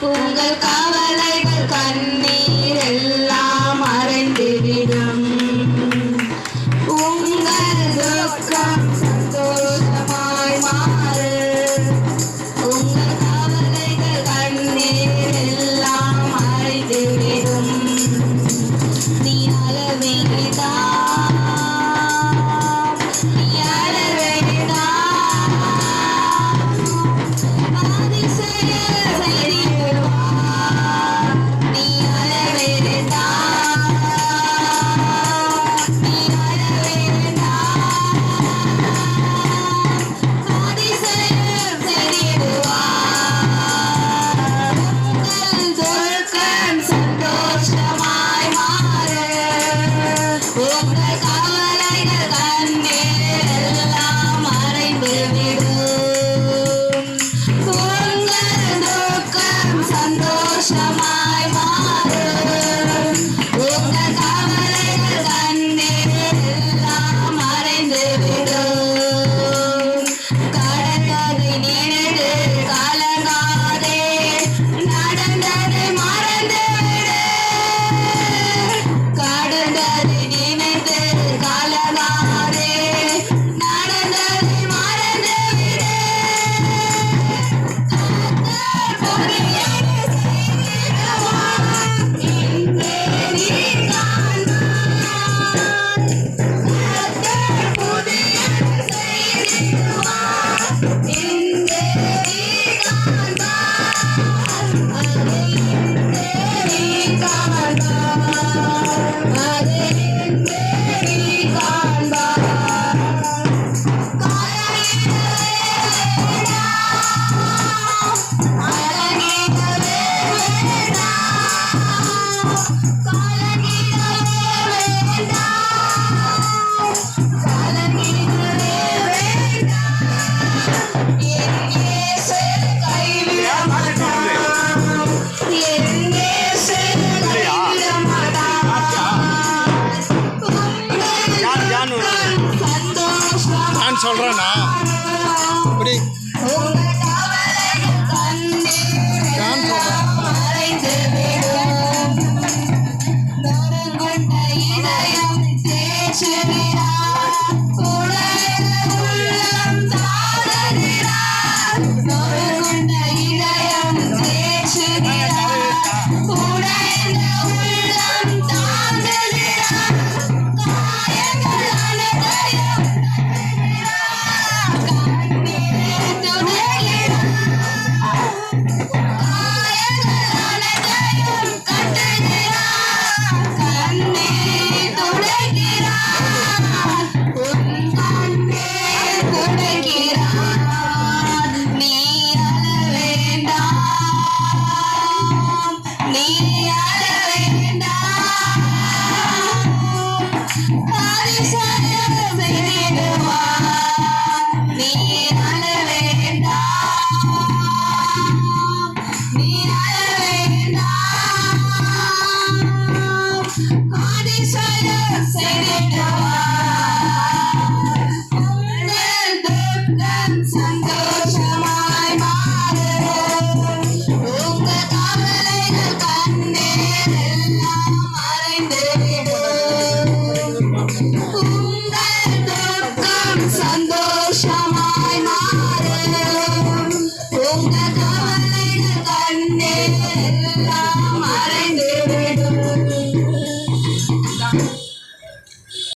உங்கள் கவலைகள் கண்ணீர் Krishna, my mom. Mama. சந்தோஷம் சொல்கிறேண்ணா இப்படி